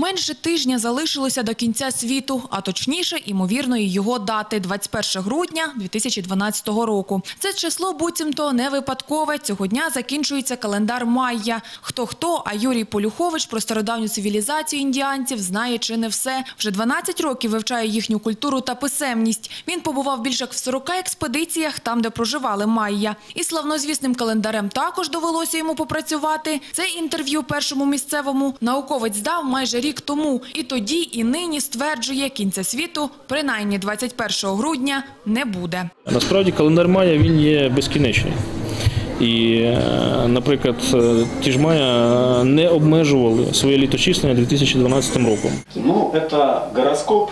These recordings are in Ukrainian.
Менше тижня залишилося до кінця світу, а точніше, імовірної його дати – 21 грудня 2012 року. Це число буцімто не випадкове. Цього дня закінчується календар Майя. Хто-хто, а Юрій Полюхович про стародавню цивілізацію індіанців знає чи не все. Вже 12 років вивчає їхню культуру та писемність. Він побував більше як в 40 експедиціях, там, де проживали Майя. І славнозвісним календарем також довелося йому попрацювати. Це інтерв'ю першому місцевому науковець дав майже рік тому. І тоді, і нині стверджує, кінця світу, принаймні 21 грудня, не буде. Насправді календар Майя він є безкінечний. І, е, наприклад, е, ті ж Майя не обмежували своє літочислення 2012 роком. Ну, це гороскоп,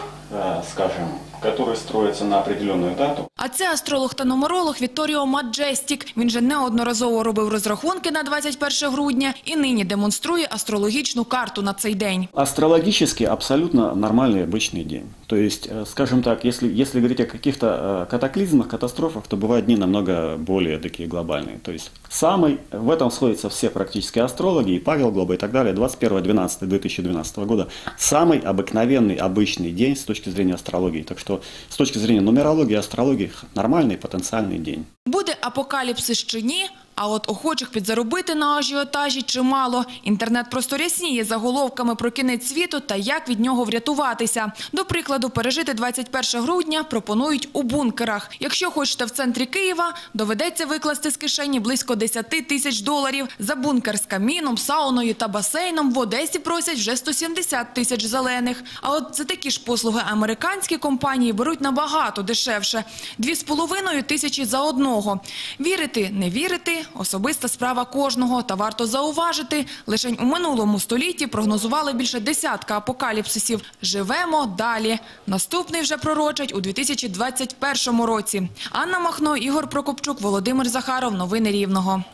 скажем, который строится на определенную дату. А це астролог та нумеролог Вітторіо Маджестік. Він же неодноразово робив розрахунки на 21 грудня і нині демонструє астрологічну карту на цей день. Астрологически абсолютно нормальный обычный день. То есть, э, скажем так, если, если говорить о каких-то э, катаклизмах, катастрофах, то бывают дни намного более такие глобальные. То есть, самый, в этом сходятся все практически астрологи, и Павел Глоба и так далее, 21.12.2012 года, самый обыкновенный, обычный день с точки зрения астрологии. Так что, с точки зрения нумерологии, астрологии, нормальный потенциальный день. Буде апокаліпсис чи ні? А от охочих підзаробити на ажіотажі чимало. Інтернет просто рясніє заголовками про кінець світу та як від нього врятуватися. До прикладу, пережити 21 грудня пропонують у бункерах. Якщо хочете в центрі Києва, доведеться викласти з кишені близько 10 тисяч доларів. За бункер з каміном, сауною та басейном в Одесі просять вже 170 тисяч зелених. А от за такі ж послуги американські компанії беруть набагато дешевше – 2,5 тисячі за одного. Вірити, не вірити – особиста справа кожного. Та варто зауважити, лише у минулому столітті прогнозували більше десятка апокаліпсисів. Живемо далі. Наступний вже пророчать у 2021 році. Анна Махно, Ігор Прокопчук, Володимир Захаров. Новини Рівного.